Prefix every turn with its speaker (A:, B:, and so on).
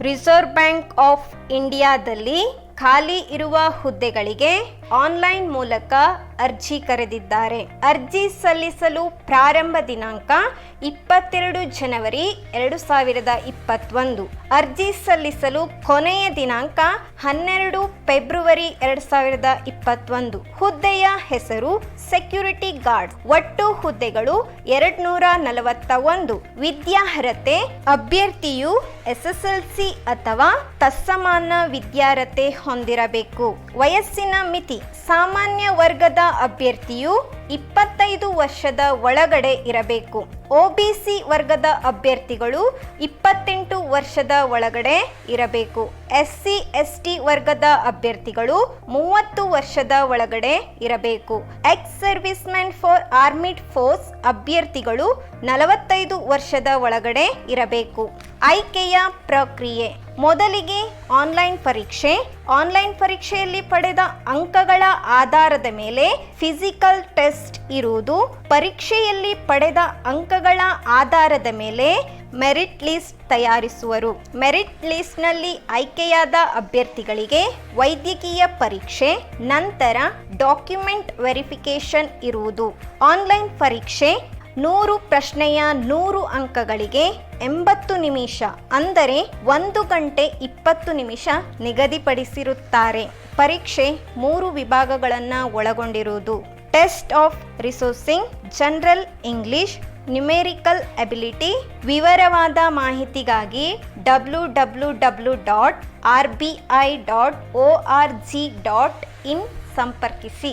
A: Reserve bank of ಇಂಡಿಯಾದಲ್ಲಿ ಖಾಲಿ ಇರುವ ಹುದ್ದೆಗಳಿಗೆ ಆನ್ಲೈನ್ ಮೂಲಕ ಅರ್ಜಿ ಕರೆದಿದ್ದಾರೆ. ಅರ್ಜಿ ಸಲ್ಲಿಸಲು ಪ್ರಾರಂಭ ದಿನಾಂಕ ಇಪ್ಪತ್ತೆರಡು ಜನವರಿ ಎರಡು ಸಾವಿರದ ಇಪ್ಪತ್ತೊಂದು. ಅರ್ಜಿ ಸಲ್ಲಿಸಲು ಕೊನೆಯ ದಿನಾಂಕ ಹನ್ನೆರಡು ಫೆಬ್ರವರಿ ಎರಡು ಸಾವಿರದ ಇಪ್ಪತ್ತೊಂದು. ಹುದ್ದೆಯ ಹೆಸರು ಸೆಕ್ಯೂರಿಟಿ ಗಾರ್ಡ್. ಒಟ್ಟು ಹುದ್ದೆಗಳು ಎರಡ್ ನೂರ ನಲವತ್ತ ಒಂದು. ವಿದ್ಯಾರ್ಹತೆ, ಅಭ್ಯರ್ಥಿಯು ಎಸ್ಎಸ್ಎಲ್ಸಿ ಅಥವಾ ತತ್ಸಮಾನ ವಿದ್ಯಾರ್ಹತೆ ಹೊಂದಿರಬೇಕು. ವಯಸ್ಸಿನ ಮಿತಿ ಸಾಮಾನ್ಯ ವರ್ಗದ ಅಭ್ಯರ್ಥಿಯು ಇಪ್ಪತ್ತೈದು ವರ್ಷದ ಒಳಗಡೆ ಇರಬೇಕು. ಒಬಿಸಿ ವರ್ಗದ ಅಭ್ಯರ್ಥಿಗಳು ಇಪ್ಪತ್ತೆಂಟು ವರ್ಷದ ಒಳಗಡೆ ಇರಬೇಕು. ಎಸ್ ಸಿ ಎಸ್ ಟಿ ವರ್ಗದ ಅಭ್ಯರ್ಥಿಗಳು ಮೂವತ್ತು ವರ್ಷದ ಒಳಗಡೆ ಇರಬೇಕು. Ex service man for armed force ಅಭ್ಯರ್ಥಿಗಳು ನಲವತ್ತೈದು ವರ್ಷದ ಒಳಗಡೆ ಇರಬೇಕು. ಆಯ್ಕೆಯ ಪ್ರಕ್ರಿಯೆ. ಮೊದಲಿಗೆ ಆನ್ಲೈನ್ ಪರೀಕ್ಷೆ. ಆನ್ಲೈನ್ ಪರೀಕ್ಷೆಯಲ್ಲಿ ಪಡೆದ ಅಂಕಗಳ ಆಧಾರದ ಮೇಲೆ ಫಿಸಿಕಲ್ ಟೆಸ್ಟ್ ಇರುವುದು ಪರೀಕ್ಷೆಯಲ್ಲಿ ಪಡೆದ ಅಂಕಗಳ ಆಧಾರದ ಮೇಲೆ ಮೆರಿಟ್ ಲಿಸ್ಟ್ ತಯಾರಿಸುವರು. ಮೆರಿಟ್ ಲಿಸ್ಟ್ನಲ್ಲಿ ಆಯ್ಕೆಯಾದ ಅಭ್ಯರ್ಥಿಗಳಿಗೆ ವೈದ್ಯಕೀಯ ಪರೀಕ್ಷೆ, ನಂತರ ಡಾಕ್ಯುಮೆಂಟ್ ವೆರಿಫಿಕೇಶನ್ ಇರುವುದು. ಆನ್ಲೈನ್ ಪರೀಕ್ಷೆ, ನೂರು ಪ್ರಶ್ನೆಯ ನೂರು ಅಂಕಗಳಿಗೆ ಎಂಬತ್ತು ನಿಮಿಷ, ಅಂದರೆ ಒಂದು ಗಂಟೆ ಇಪ್ಪತ್ತು ನಿಮಿಷ ನಿಗದಿಪಡಿಸಿರುತ್ತಾರೆ. ಪರೀಕ್ಷೆ ಮೂರು ವಿಭಾಗಗಳನ್ನು ಒಳಗೊಂಡಿರುವುದು. Test of reasoning, general English, numerical ability ವಿವರವಾದ ಮಾಹಿತಿಗಾಗಿ W W W dot R B I dot O R G dot in ಸಂಪರ್ಕಿಸಿ.